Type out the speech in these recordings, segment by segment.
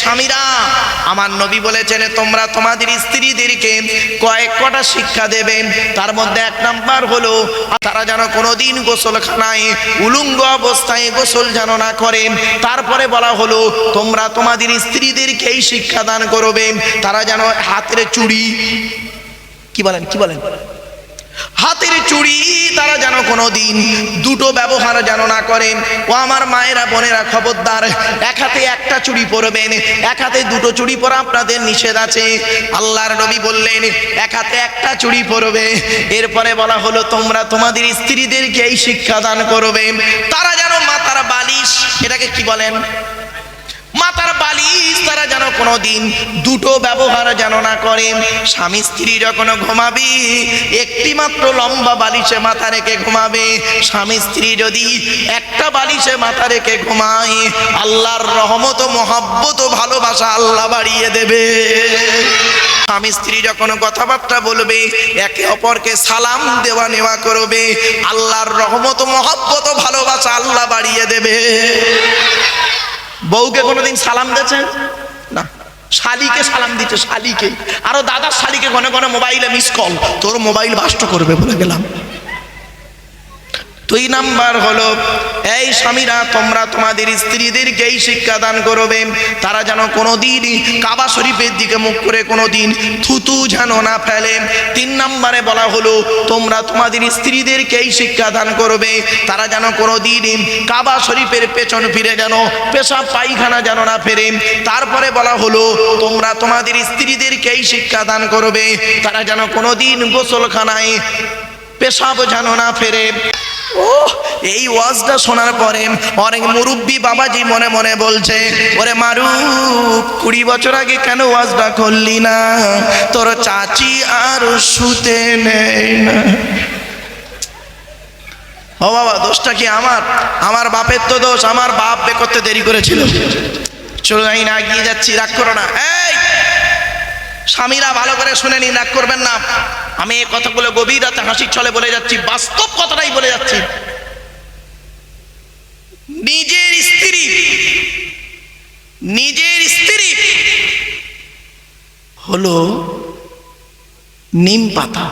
স্বামীরা, আমার নবী বলেছেন, তোমরা তোমাদের স্ত্রীদেরকে কয়েক কটা শিক্ষা দেবেন তার মধ্যে এক নাম্বার হলো, তারা যেন কোনোদিন গোসলখানায়, উলুঙ্গ অবস্থায় গোসল যেন না করেন তারপরে বলা হলো, তোমরা তোমাদের স্ত্রীদেরকে এই শিক্ষা দান করবে। তারা যেন হাতের চুড়ি কি বলেন কি বলেন? হাতের চুড়ি তারা যেন কোনো দিন দুটো ব্যবহার যেন না করেন। ও আমার মায়েরা, বোনেরা, খবরদার, এক হাতে একটা চুড়ি পরবেন, এক হাতে দুটো চুড়ি পরা আপনাদের নিষেধ আছে। আল্লাহর নবী বললেন, এক হাতে একটা চুড়ি পরবে। এরপরে বলা হলো, তোমরা তোমাদের স্ত্রীদেরকে এই শিক্ষা দান করবে। তারা যেন মাতার বালিশ, এটাকে কি বলেন? মাতার বালিশ তারা যেন কোনো দিন দুটো ব্যবহার যেন না করেন স্বামী স্ত্রী যখন ঘুমাবে, একটি মাত্র লম্বা বালিশে মাথা রেখে ঘুমাবে। স্বামী স্ত্রী যদি একটা বালিশে মাথা রেখে ঘুমায়, আল্লাহর রহমত মহাব্বত ভালোবাসা আল্লাহ বাড়িয়ে দেবে। স্বামী স্ত্রী যখন কথাবার্তা বলবে, একে অপরকে সালাম দেওয়া নেওয়া করবে, আল্লাহর রহমত মহাব্বত ভালোবাসা আল্লাহ বাড়িয়ে দেবে। বউকে কোনোদিন সালাম দিয়েছেন না। শালিকে সালাম দিতে শালিকে। আরও দাদার শালিকে ঘনে ঘনে মোবাইলে মিস কল তোর মোবাইল বাষ্ট করবে বলে গেলাম। দুই নাম্বার হলো, এই স্বামীরা, তোমরা তোমাদের স্ত্রীদেরকেই শিক্ষা দান করবে। তারা যেন কোনোদিন কাবা শরীফের দিকে মুখ করে কোনোদিন থুতু যেন না ফেলে। তিন নাম্বারে বলা হলো, তোমরা তোমাদের স্ত্রীদেরকেই শিক্ষা দান করবে। তারা যেন কোনোদিন কাবা শরীফের পেছন ফিরে যেন, পেশাব পায়খানা যেন না ফেরে। তারপরে বলা হলো, তোমরা তোমাদের স্ত্রীদেরকেই শিক্ষা দান করবে। তারা যেন কোনোদিন গোসলখানায় পেশাব যেন না ফেরে। ও এই ওয়াজটা শোনার পরে অনেক মুরব্বী বাবাজি মনে মনে বলছে, ওরে মারু কুড়ি বছর আগে কেন ওয়াজটা করলি না? তোর চাচি আর শুতে নেই না। ও বাবা, দোষটা কি আমার? আমার বাপের তো দোষ, আমার বাপ বে করতে দেরি করেছিল। চলো আমি না গিয়ে যাচ্ছি, রাগ করো না। এই, স্বামীরা ভালো করে শুনে নিন, রাগ করবেন না। আমি এই কথাগুলো গভীর রাতে হাসির ছলে বলে যাচ্ছি, বাস্তব কথাটাই বলে যাচ্ছি। নিজের স্ত্রী নিজের স্ত্রী হলো নিম পাতা।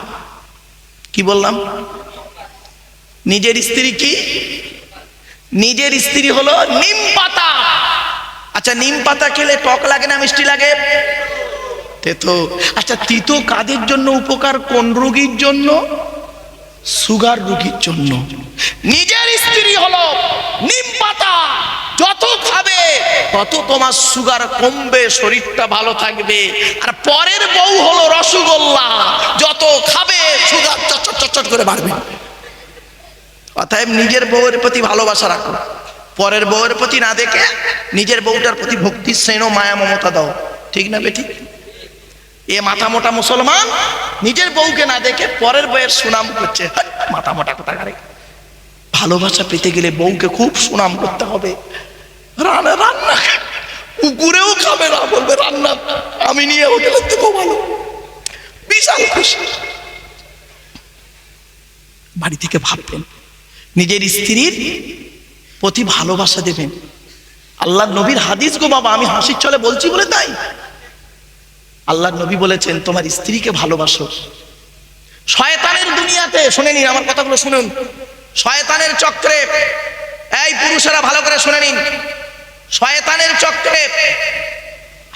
কি বললাম? নিজের স্ত্রী কি? নিজের স্ত্রী হলো নিম পাতা। আচ্ছা নিম পাতা খেলে টক লাগে না, মিষ্টি লাগে? তেতো আচ্ছা তিতো কাদের জন্য উপকার? কোন রোগীর জন্য? সুগার রোগীর জন্য। নিজের স্ত্রী হলো নিম পাতা। যত খাবে, তত তোমার সুগার কমবে, শরীরটা ভালো থাকবে। আর পরের বউ হলো রসগোল্লা। যত খাবে সুগার চট চট করে বাড়বে। অতএব নিজের বউয়ের প্রতি ভালোবাসা রাখো। পরের বউয়ের প্রতি না দেখে নিজের বউটার প্রতি ভক্তি স্নেহ মায়া, মমতা দাও। ঠিক না বেঠিক এ মাথা মোটা মুসলমান? নিজের বউকে না দেখে পরের বউয়ের সুনাম করছে। মাথা মোটা কোথা গারে ভালোবাসা পেতে গেলে বউকে খুব সুনাম করতে হবে। রান্না রান্না কুকুরেও খাবে না, বলবে, রান্না, আমি নিয়ে হোটেলের থেকেও ভালো। বিশাল খুশি। বাড়ি থেকে ভাববেন নিজের স্ত্রীর প্রতি ভালোবাসা দেবেন। আল্লাহ নবীর হাদিস গো বাবা, আমি হাসির চলে বলছি বলে তাই? আল্লাহ নবী বলেছেন, তোমার স্ত্রীকে ভালোবাসো। শয়তানের দুনিয়াতে, শুনে নিন আমার কথাগুলো শুনুন, শয়তানের চক্রে, এই পুরুষেরা ভালো করে শুনে নিন, শয়তানের চক্রে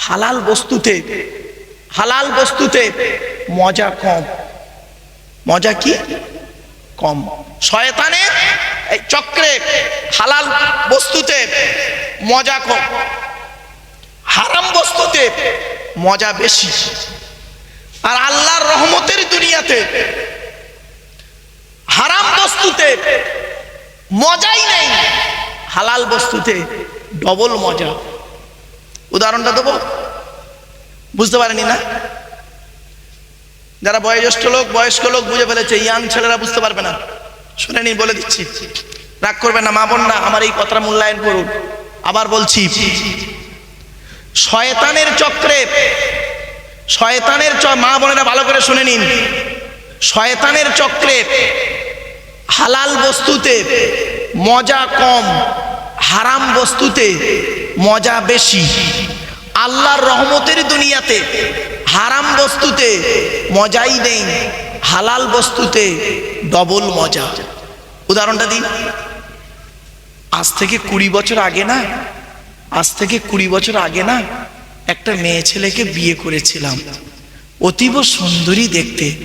হালাল বস্তুতে হালাল বস্তুতে মজা কম। মজা কি? কম। শয়তানের এই চক্রে, হালাল বস্তুতে মজা কম। হারাম বস্তুতে মজা বেশি। আর আল্লাহর রহমতের দুনিয়াতে হারাম বস্তুতে মজাই নেই। হালাল বস্তুতে ডবল মজা। উদাহরণটা দেবো? বুঝতে পারেনি না? যারা বয়োজ্যেষ্ঠ লোক, বয়স্ক লোক বুঝে ফেলেছে, ইয়াং ছেলেরা বুঝতে পারবে না। শুনে বলে দিচ্ছি। রাগ করবেন না, মা বোন না আমার এই কথাটা মূল্যায়ন করুন। আবার বলছি শয়তানের চক্রে, শয়তানের মা বোনেরা ভালো করে শুনে নিন। শয়তানের চক্রে হালাল বস্তুতে মজা কম, হারাম বস্তুতে মজা বেশি। আল্লাহর রহমতের দুনিয়াতে হারাম বস্তুতে মজাই নেই, হালাল বস্তুতে ডবল মজা। উদাহরণটা দিন। আজ থেকে কুড়ি বছর আগে না আজ থেকে কুড়ি বছর আগে না একটা মেয়ে ছেলেকে বিয়ে করেছিলাম। অতীব সুন্দরী দেখতে।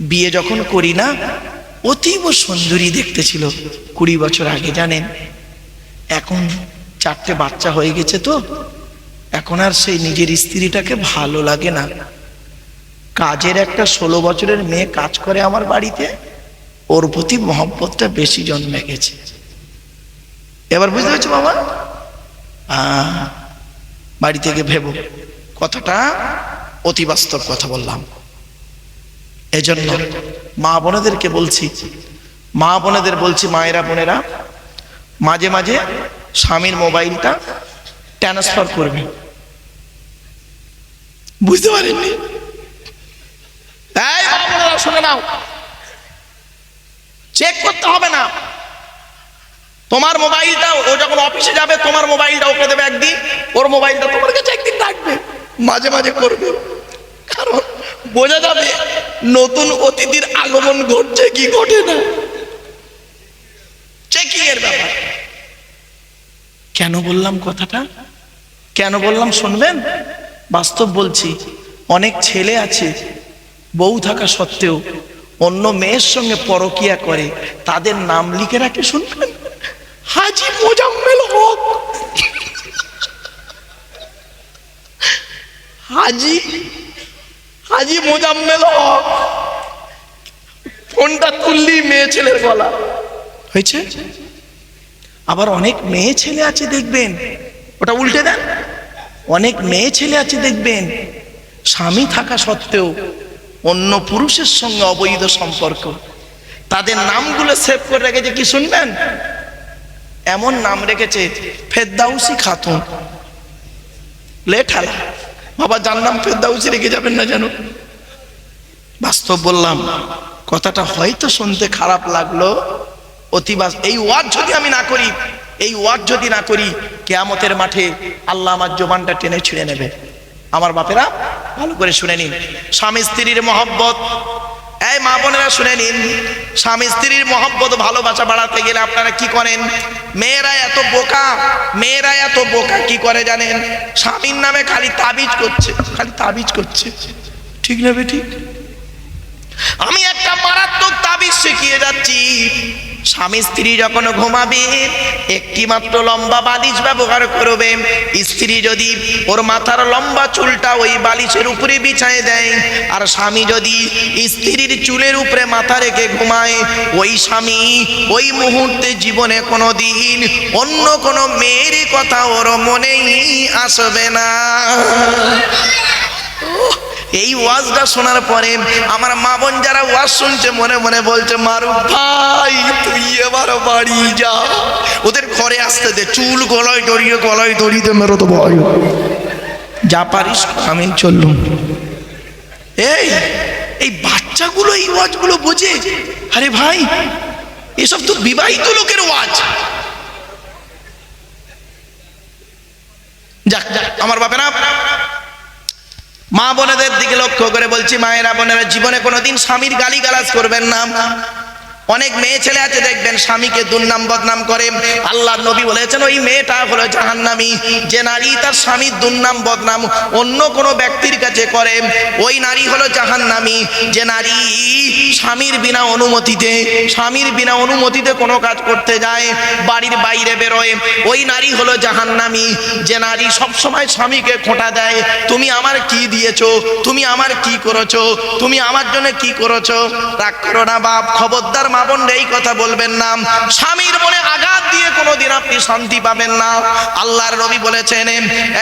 বিয়ে যখন করি না, অতীব সুন্দরী দেখতে ছিল কুড়ি বছর আগে, জানেন? এখন চারটে বাচ্চা হয়ে গেছে তো, এখন আর সেই নিজের স্ত্রীটাকে ভালো লাগে না। কাজের একটা ষোলো বছরের মেয়ে কাজ করে আমার বাড়িতে, ওর প্রতি মহব্বতটা বেশি জন্মে গেছে। এবার বুঝতে পারছ বাবা বাড়ি থেকে ভেবো। কথাটা অতি বাস্তব কথা বললাম। এজন্য মা বোনেদেরকে বলছি, মা বোনেদের বলছি, মায়েরা বোনেরা, মাঝে মাঝে স্বামীর মোবাইলটা ট্রান্সফার করবে। বুঝতে পারেননি? শুনে নাও। চেক করতে হবে না। তোমার মোবাইলটা, ও যখন অফিসে যাবে, তোমার মোবাইলটা ওকে দেবে একদিন। ওর মোবাইলটা তোমার কাছে একদিন থাকবে মাঝে মাঝে করবে। কারণ বোঝা যাবে, নতুন অতিথির আগমন ঘটছে কি ঘটে না। চেকিং এর ব্যাপার। কেন বললাম কথাটা? কেন বললাম শুনবেন? বাস্তব বলছি, অনেক ছেলে আছে, বউ থাকা সত্ত্বেও অন্য মেয়ের সঙ্গে পরকিয়া করে, তাদের নাম লিখে রাখে, শুনবেন? হাজি মোজাম্মেল হক। হাজি হাজি মোজাম্মেল হক। ফোনটা তুললি মেয়ে ছেলের গলা। হয়েছে? আবার অনেক মেয়ে ছেলে আছে দেখবেন। ওটা উল্টে দেন। অনেক মেয়ে ছেলে আছে দেখবেন। স্বামী থাকা সত্ত্বেও অন্য পুরুষের সঙ্গে অবৈধ সম্পর্ক। তাদের নামগুলো সেভ করে রেখেছে কি শুনবেন? এমন নাম রেখেছে, ফেরদাউসি খাতুন। লেঠালা বাবা, যার নাম ফেরদাউসি রেখে যাবেন না যেন। বাস্তব বললাম, কথাটা হয়তো শুনতে খারাপ লাগল। অতিবাস এই ওয়াজ যদি আমি না করি, এই ওয়াজ যদি না করি, কেয়ামতের মাঠে আল্লাহ আমার জবানটা টেনে ছিঁড়ে নেবে। আমার বাপেরা, ভালো করে শুনে নিন। স্বামী স্ত্রীর মহব্বত এই মা বোনেরা শুনে নিন, স্বামী স্ত্রীর মহব্বত, ভালোবাসা বাড়াতে গেলে আপনারা কি করেন? মেয়েরা এত বোকা, মেয়েরা এত বোকা কি করে জানেন? স্বামীর নামে খালি তাবিজ করছে, খালি তাবিজ করছে। ঠিক না ঠিক আমি একটা মারাত্মক তাবিজ শিখিয়ে যাচ্ছি। স্বামী স্ত্রী যখন ঘুমাবে একটি মাত্র লম্বা বালিশ ব্যবহার করবে। স্ত্রী যদি ওর মাথার লম্বা চুলটা ওই বালিশের উপরে বিছায় দেয়, আর স্বামী যদি স্ত্রীর চুলের উপরে মাথা রেখে ঘুমায়, ওই স্বামী ওই মুহূর্তে জীবনে কোনো দিন অন্য কোনো মেয়ের কথা ওর মনেই আসবে না। এই ওয়াজটা শোনার পরে আমার মা বোন যারা ওয়াজ শুনছে, মনে মনে বলছে মারু ভাই, তুই এবার বাড়ি যা। ওদের ঘরে আসতে দে, চুল গলায় দড়িয়ে গলায় দড়িয়ে মেরো তো ভয় যা পারিস, আমি চললুম। এই এই বাচ্চাগুলো এই ওয়াজগুলো বোঝে? আরে ভাই, এসব তো বিবাহিত লোকের ওয়াজ। যাক যাক, আমার বাপেরা মা বোনেদের দিকে লক্ষ্য করে বলছি, মায়েরা বোনেরা, জীবনে কোনোদিন স্বামীর গালি গালাজ করবেন না। অনেক মেয়ে ছেলে আছে, দেখবেন স্বামীকে দুর্নাম বদনাম করে। আল্লাহ নবী বলেছেন, ওই মেয়েটা হলো জাহান্নামী। যে নারী তার স্বামীর দুর্নাম বদনাম অন্য কোনো ব্যক্তির কাছে করে, ওই নারী হলো জাহান্নামী। যে নারী স্বামীর বিনা অনুমতিতে, স্বামীর বিনা অনুমতিতে কোনো কাজ করতে যায়, বাড়ির বাইরে বেরোয়, ওই নারী হলো জাহান্নামী। যে নারী সবসময় স্বামীকে খোঁটা দেয়, তুমি আমার কি দিয়েছ? তুমি আমার কি করেছ? তুমি আমার জন্য কি করেছ? রাগ করো না বাপ, খবরদার মা বোন এই কথা বলবেন না। স্বামীর মনে আঘাত দিয়ে কোনোদিন আপনি শান্তি পাবেন না। আল্লাহর নবী বলেছেন,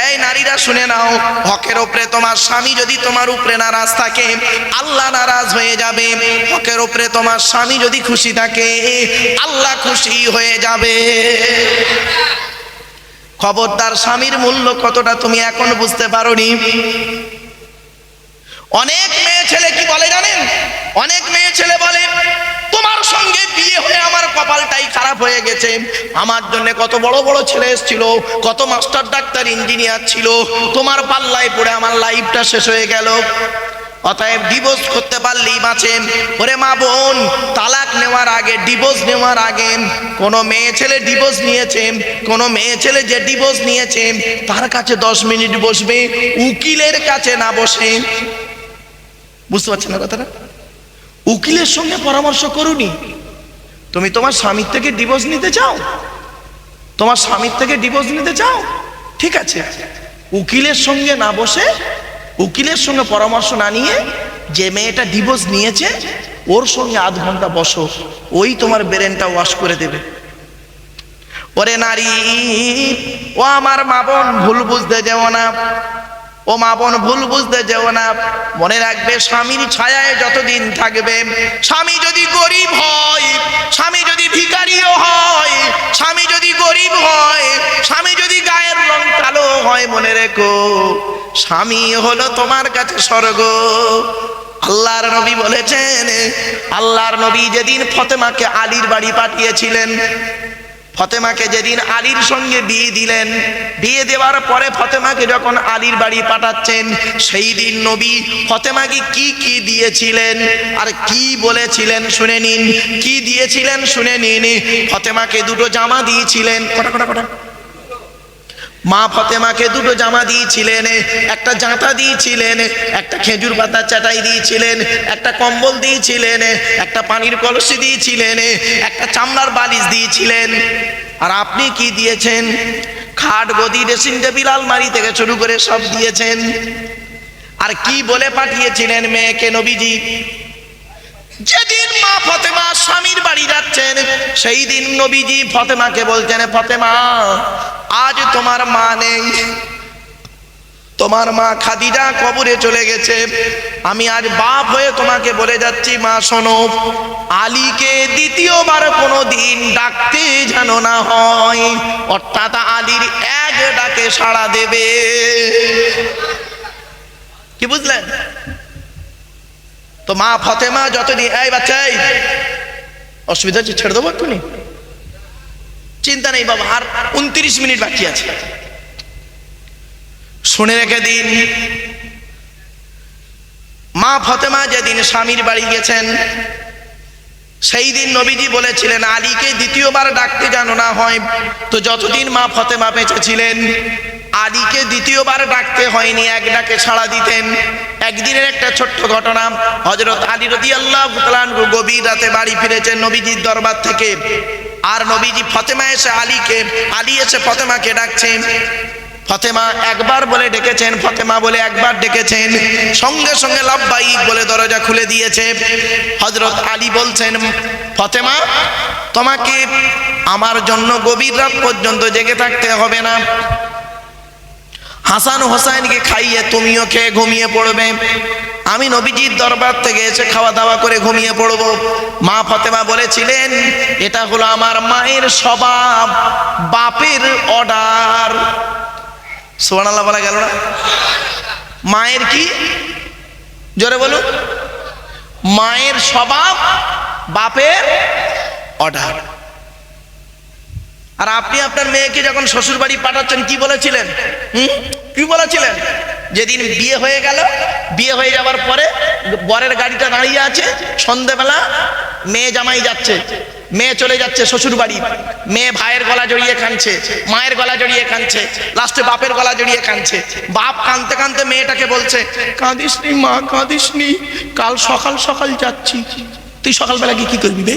এই নারীরা শুনে নাও, হকের উপরে তোমার স্বামী যদি তোমার উপরে নারাজ থাকে, আল্লাহ নারাজ হয়ে যাবে। হকের উপরে তোমার স্বামী যদি খুশি থাকে, আল্লাহ খুশি হয়ে যাবে। খবরদার স্বামীর মূল্য কতটা তুমি এখন বুঝতে পারোনি? অনেক মেয়ে ছেলে কি বলে জানেন? অনেক মেয়ে ছেলে বলে, তোমার সঙ্গে বিয়ে হয়ে আমার কপালটাই খারাপ হয়ে গেছে। আমার জন্য কত বড় বড় ছেলে এসেছিল, কত মাস্টার, ডাক্তার, ইঞ্জিনিয়ার ছিল। তোমার পাল্লায় পড়ে আমার লাইফটা শেষ হয়ে গেল। অতএব ডিভোর্স করতে পারলেই বাঁচেন। ওরে মা বোন, তালাক নেওয়ার আগে ডিভোর্স নেওয়ার আগে, কোনো মেয়ে ছেলে ডিভোর্স নিয়েছে, কোনো মেয়ে ছেলে যে ডিভোর্স নিয়েছে, তার কাছে দশ মিনিট বসবে, উকিলের কাছে না বসে। বুঝতে পারছেন না কথাটা? উকিলের সঙ্গে পরামর্শ করুনি। তুমি তোমার স্বামীর থেকে ডিভোর্স নিতে চাও? তোমার স্বামীর থেকে ডিভোর্স নিতে চাও? ঠিক আছে। উকিলের সঙ্গে না বসে, উকিলের সঙ্গে পরামর্শ না নিয়ে যে মেয়েটা ডিভোর্স নিয়েছে, ওর সঙ্গে আধ ঘণ্টা বসো। ওই তোমার ব্রেনটা ওয়াশ করে দেবে। ওরে নারী, ও আমার মা বোন, ভুল বুঝতে যেও না। ও মা বোন, ভুল বুঝতে যেও না। মনে রাখবে, স্বামীর ছায়ায় যতদিন থাকবে, স্বামী যদি গরিব হয়, স্বামী যদি ভিখারিও হয়, স্বামী যদি গরিব হয়, স্বামী যদি গায়ের রং কালো হয়, মনে রেখো, স্বামী হলো তোমার কাছে স্বর্গ। আল্লাহর নবী বলেছেন, আল্লাহর নবী যেদিন ফতেমাকে আলীর বাড়ি পাঠিয়েছিলেন ফতেমাকে যেদিন আলীর সঙ্গে বিয়ে দিলেন, বিয়ে দেওয়ার পরে ফতেমাকে যখন আলীর বাড়ি পাঠাচ্ছেন, সেই দিন নবী ফতেমাকে কি কি দিয়েছিলেন আর কি বলেছিলেন শুনে নিন, কি দিয়েছিলেন শুনে নিন। ফতেমাকে দুটো জামা দিয়েছিলেন। কটা কটা কটা? মা ফতেমাকে দুটো জামা দিয়েছিলেন, একটা জাঁতা দিয়েছিলেন, একটা খেজুর পাতা চাটাই দিয়েছিলেন, একটা কম্বল দিয়েছিলেন, একটা পানির কলসি দিয়েছিলেন, একটা চামড়ার বালিশ দিয়েছিলেন। আর আপনি কি দিয়েছেন? খাট, গদি ড্রেসিং টেবিল আলমারি থেকে শুরু করে সব দিয়েছেন। আর কি বলে পাঠিয়েছিলেন মেয়েকে নবীজি? যেদিন মা ফতেমা স্বামীর বাড়ি যাচ্ছেন, সেই দিন নবীজি ফতেমাকে বলছেন, ফতেমা, আজ তোমার মা নেই। তোমার মা খাদিজা কবরে চলে গেছে। আমি আজ বাপ হয়ে তোমাকে বলে যাচ্ছি, মা, শোনো, আলীকে দ্বিতীয়বার কোনো দিন ডাকতে যেন না হয়। অর্থাৎ আলীর এক ডাকে সাড়া দেবে। কি বুঝলেন? তো মা ফতেমা যতদিন এই বাচ্চাই অসুবিধা হচ্ছে, ছেড়ে দেবো এক্ষুনি। চিন্তা নেই বাবা, আর উনত্রিশ মিনিট বাকি আছে। শুনে রেখে দিন। মা ফতেমা যেদিন স্বামীর বাড়ি গেছেন, সেই দিন নবীজি বলেছিলেন, আলীকে দ্বিতীয়বার ডাকতে জানো না হয়। তো যতদিন মা ফতেমা বেঁচে ছিলেন আলীকে দ্বিতীয়বার ডাকতে হয়নি, এক ডাকে সাড়া দিতেন। একদিনের একটা ছোট্ট ঘটনা হজরত আলী রদি আল্লাহ গভীর রাতে বাড়ি ফিরেছেন নবীজির দরবার থেকে। আর নবীজি ফতেমা এসে আলীকে, আলী এসে ফতেমাকে ডাকছেন ফতেমা একবার বলে ডেকেছেন, ফতেমা বলে একবার ডেকেছেন। সঙ্গে সঙ্গে লাভবাই বলে দরজা খুলে দিয়েছে। হজরত আলী বলছেন, ফতেমা, তোমাকে আমার জন্য গভীর রাত পর্যন্ত জেগে থাকতে হবে না। হাসান হোসাইনকে খাইয়ে তুমিও খেয়ে ঘুমিয়ে পড়বে। আমি নবীজির দরবার থেকে এসে খাওয়া দাওয়া করে ঘুমিয়ে পড়ব। মা ফতেমা বলেছিলেন, এটা হলো আমার মায়ের স্বভাব, বাপের অর্ডার। সোহানাল্লাহ বলা গেল না? মায়ের কি? জোরে বলুন। মায়ের স্বভাব, বাপের অর্ডার। আর আপনি আপনার মেয়েকে যখন শ্বশুর বাড়ি পাঠাচ্ছেন, কি বলেছিলেন? হুম? কি বলেছিলেন? যেদিন বিয়ে হয়ে গেল, বিয়ে হয়ে যাওয়ার পরে বরের গাড়িটা দাঁড়িয়ে আছে, সন্ধেবেলা মেয়ে জামাই যাচ্ছে, মেয়ে চলে যাচ্ছে শ্বশুর বাড়ি, মেয়ে ভাইয়ের গলা জড়িয়ে কাঁদছে, মায়ের গলা জড়িয়ে কাঁদছে লাস্টে বাপের গলা জড়িয়ে কাঁদছে, বাপ কাঁদতে কাঁদতে মেয়েটাকে বলছে, কাঁদিস নি মা, কাঁদিস নি, কাল সকাল সকাল যাচ্ছি। তুই সকালবেলা গিয়ে কি করবি বে?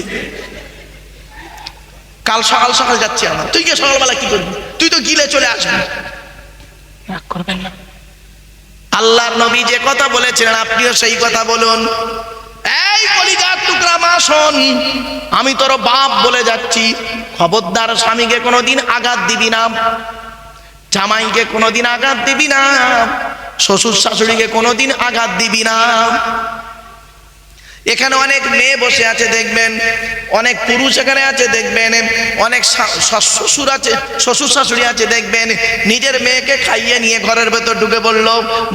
কাল সকাল সকাল যাচ্ছি আমরা। তুই গিয়ে সকালবেলা কি করবি? তুই তো গিলে চলে আসবি। আল্লাহর নবী যে কথা বলেছিলেন, আপনিও সেই কথা বলুন। এই কলিজার টুকরা মা, শোন, আমি তোর বাপ বলে যাচ্ছি। খবরদার স্বামীকে কোনোদিন আঘাত দিবি না। জামাইকে কোনোদিন আঘাত দিবি না। শ্বশুর শাশুড়িকে কোনোদিন আঘাত দিবি না। এখানে অনেক মেয়ে বসে আছে, দেখবেন। অনেক পুরুষ এখানে আছে, দেখবেন। অনেক শ্বশুর আছে, শ্বশুর শাশুড়ি আছে, দেখবেন। নিজের মেয়েকে খাইয়ে নিয়ে ঘরের ভেতর ঢুকে বলল,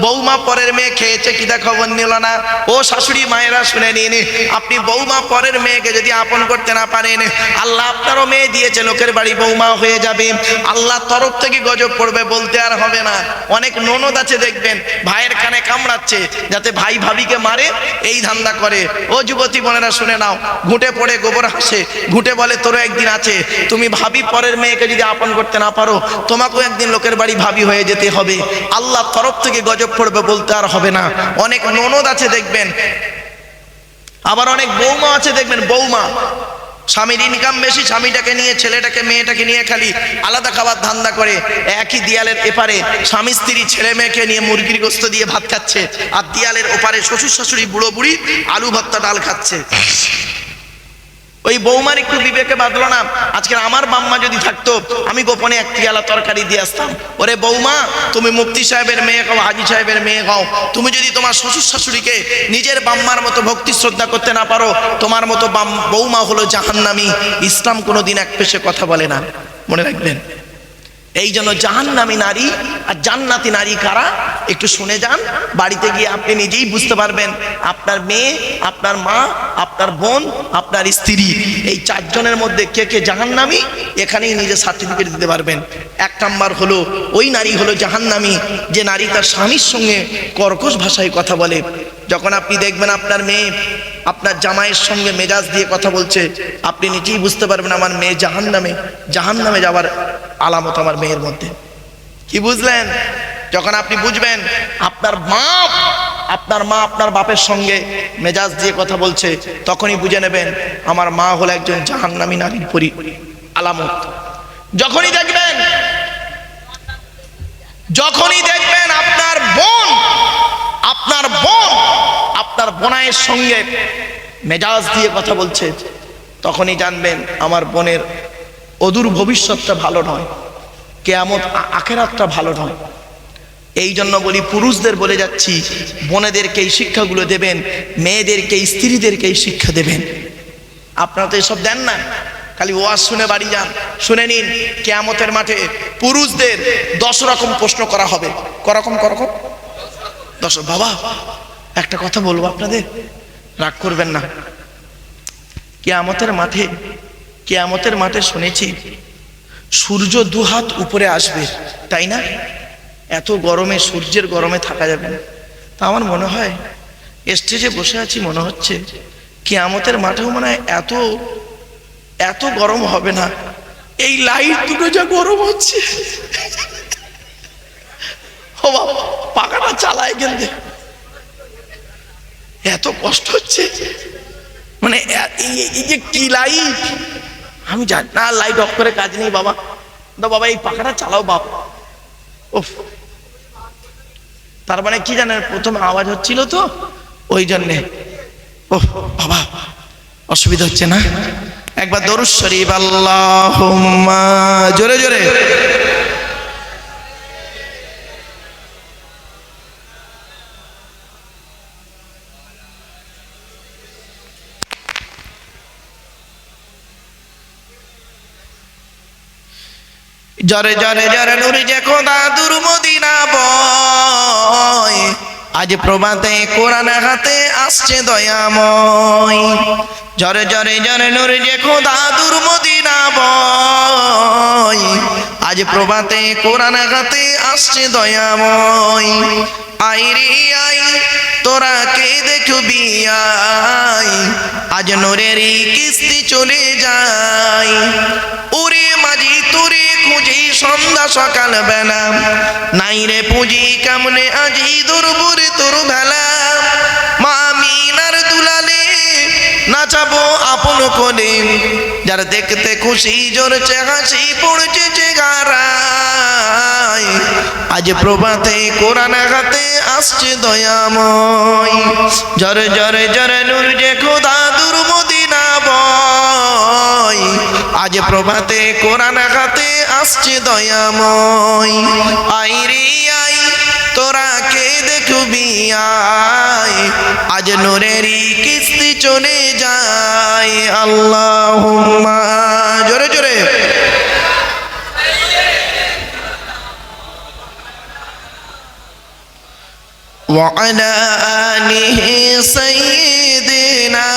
বৌমা, পরের মেয়ে খেয়েছে কিনা খবর নিল না। ও শাশুড়ি, মায়েরা শুনে নিন, আপনি বৌমা, পরের মেয়েকে যদি আপন করতে না পারেন, আল্লাহ আপনারও মেয়ে দিয়েছে, লোকের বাড়ি বৌমা হয়ে যাবে। আল্লাহ তরফ থেকে গজব পড়বে বলতে আর হবে না। অনেক ননদ আছে, দেখবেন। ভাইয়ের কানে কামড়াচ্ছে, যাতে ভাই ভাবিকে মারে, এই ধান্দা করে। ও যুবতী বোনেরা, শুনে নাও। ঘুঁটে পড়ে গোবর হাসে। ঘুঁটে বলে, তোরও একদিন আছে। তুমি ভাবি পরের মেয়েকে যদি আপন করতে না পারো, তোমাকেও একদিন লোকের বাড়ি ভাবি হয়ে যেতে হবে। আল্লাহ তরফ থেকে গজব পড়বে বলতে আর হবে না। অনেক ননদ আছে, দেখবেন। আবার অনেক বৌমা আছে, দেখবেন। বৌমা স্বামীর ইনকাম বেশি, স্বামীটাকে নিয়ে, ছেলেটাকে, মেয়েটাকে নিয়ে খালি আলাদা খাবার ধান্দা করে একই দিয়ালের এপারে স্বামী, স্ত্রী, ছেলে, মেয়েকে নিয়ে মুরগির গোস্ত দিয়ে ভাত খাচ্ছে। আর দিয়ালের ওপারে শ্বশুর শাশুড়ি, বুড়ো বুড়ি আলু ভর্তা ডাল খাচ্ছে। ওই বৌমার একটু বিবেকে বাঁধলো না? আজকে আমার বাম্মা যদি থাকতো, আমি গোপনে একটি আলা তরকারি দিয়ে আসতাম। ওরে বৌমা, তুমি মুফতি সাহেবের মেয়ে হও, হাজি সাহেবের মেয়ে হও। তুমি যদি তোমার শ্বশুর শাশুড়িকে নিজের বাম্মার মতো ভক্তি শ্রদ্ধা করতে না পারো, তোমার মতো বাম- বৌমা হলো জাহান্নামি। ইসলাম কোনোদিন এক পেশে কথা বলে না। মনে রাখবেন? এই জন্য জাহান্নামী নারী আর জান্নাতি নারী কারা? একটু শুনে যান। বাড়িতে গিয়ে আপনি নিজেই বুঝতে পারবেন, আপনার মেয়ে, আপনার মা, আপনার বোন, আপনার স্ত্রী, এই চারজনের মধ্যে কে কে জাহান্নামী? এখানেই নিজের সার্টিফিকেট দিতে পারবেন। এক নাম্বার হলো, ওই নারী হলো জাহান্নামী, যে নারী তার স্বামীর সঙ্গে কর্কশ ভাষায় কথা বলে। যখন আপনি দেখবেন আপনার মেয়ে আপনার জামাইয়ের সঙ্গে মেজাজ দিয়ে কথা বলছে, আপনি নিজেই বুঝতে পারবেন আমার মেয়ে জাহান নামে জাহান নামে যাওয়ার আলামত আমার মেয়ের মধ্যে। কি বুঝলেন? যখন আপনি বুঝবেন, আপনার মা আপনার মা আপনার বাপের সঙ্গে মেজাজ দিয়ে কথা বলছে, তখনই বুঝে নেবেন, আমার মা হলো একজন জাহান্নামী নারীর পরি আলামত। যখনই দেখবেন যখনই দেখবেন আপনার বোন আপনার বোন, আপনার বোনায়ের সঙ্গে মেজাজ দিয়ে কথা বলছে, তখনই জানবেন আমার বোনের অদূর ভবিষ্যৎটা ভালো নয়, কেয়ামত আখেরাতটা ভালো নয়। এই জন্য বলি, পুরুষদের বলে যাচ্ছি, বোনেদেরকে এই শিক্ষাগুলো দেবেন, মেয়েদেরকে, স্ত্রীদেরকে এই শিক্ষা দেবেন। আপনারা তো এসব দেন না, খালি ওয়াজ শুনে বাড়ি যান। শুনে নিন, কেয়ামতের মাঠে পুরুষদের দশ রকম প্রশ্ন করা হবে। করকম করকম দশ বাবা, একটা কথা বলব আপনাদের। রাগ করবেন না। কেয়ামতের মাঠে কেয়ামতের মাঠে শুনেছি, সূর্য দুহাত উপরে আসবে, তাই না? এত গরমে, সূর্যের গরমে থাকা যাবে না। তা আমার মনে হয়, স্টেজে বসে আছি মনে হচ্ছে, কেয়ামতের মাঠেও মনে হয় এত এত গরম হবে না। এই লাইট দুটো যা গরম হচ্ছে। ও বাবা, পাখাটা চালায় কিন্তু এত কষ্ট হচ্ছে। মানে কি লাইট? আমি জানি না লাইট অফ করে কাজ নেই বাবা। তো বাবা, এই পাখাটা চালাও বাবা ওফ তার মানে কি জানেন, প্রথম আওয়াজ হচ্ছিল তো, ওই জন্যে। ও বাবা, অসুবিধা হচ্ছে না? একবার দরুদ শরীফ আল্লাহ জোরে জোরে। জরে জরে জরে নুরি যে খোদা দুর মদিনা বয়। আজ প্রভাতে কোরআন হাতে আসছে দয়াময়। জরে জরে জরে নুরি যে খোদা দুর মদিনা বয়। আজ প্রভাতে কোরআন হাতে আসছে দয়াময়। আইরে আই, তোরা কে দেখবি আই? আজ নোরেরই কিস্তি চলে যায়। ওরে সকাল বেলা নাই রে পুঁজি কেমনে আজি তোর যার দেখতে খুশি জোরছে হাসি পড়ছে চেগারায় আজ প্রভাতে কোরআন হাতে আসছে দয়াময়। জরে জরে জরে নূর যে খোদা দুর্মদিনা বয় আজ প্রভাতে কোরআন হাতে আসছে দয়াময় আই রে আই তোরা কে দেখবি আয় আজ আজ নূরেরই কিস্তি চলে যায় আল্লাহ জোরে জোরে وعلى آله سيدنا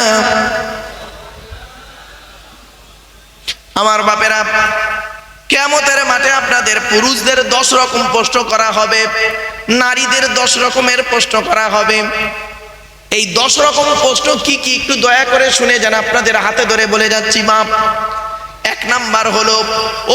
আমার বাপেরা কেমতের মাঠে আপনাদের পুরুষদের দশ রকম প্রশ্ন করা হবে, নারীদের দশ রকমের প্রশ্ন করা হবে। এই দশ রকম প্রশ্ন কি কি একটু দয়া করে শুনে যান, আপনাদের হাতে ধরে বলে যাচ্ছি বাপ এক নাম্বার হলো ও